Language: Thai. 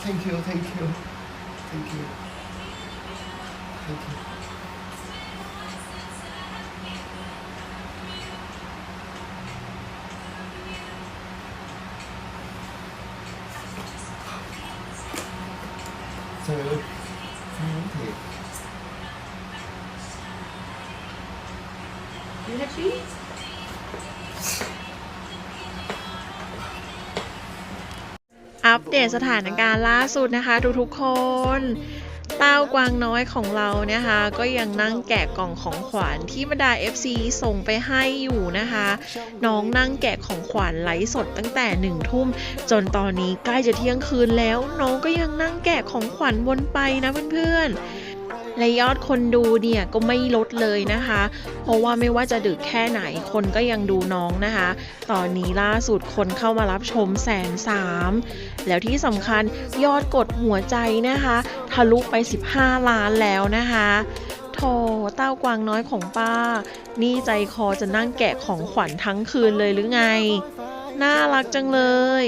thank you, thank you, thank you, thank you. You happy? อัปเดตสถานการณ์ล่าสุดนะคะ ทุกๆคน เต้ากวางน้อยของเรานะคะ ก็ยังนั่งแกะกล่องของขวัญที่บรรดา FC ส่งไปให้อยู่นะคะ น้องนั่งแกะของขวัญไลฟ์สดตั้งแต่หนึ่งทุ่ม จนตอนนี้ใกล้จะเที่ยงคืนแล้ว น้องก็ยังนั่งแกะของขวัญวนไปนะเพื่อนๆ และยอดคนดูเนี่ยก็ไม่ลดเลยนะคะ เพราะว่าไม่ว่าจะดึกแค่ไหนคนก็ยังดูน้องนะคะ ตอนนี้ล่าสุดคนเข้ามารับชมแสนสามแล้วที่สำคัญยอดกดหัวใจนะคะ ทะลุไป 15 ล้านแล้วนะคะโถเต้ากวางน้อยของป้า นี่ใจคอจะนั่งแกะของขวัญทั้งคืนเลยหรือไง น่ารักจังเลย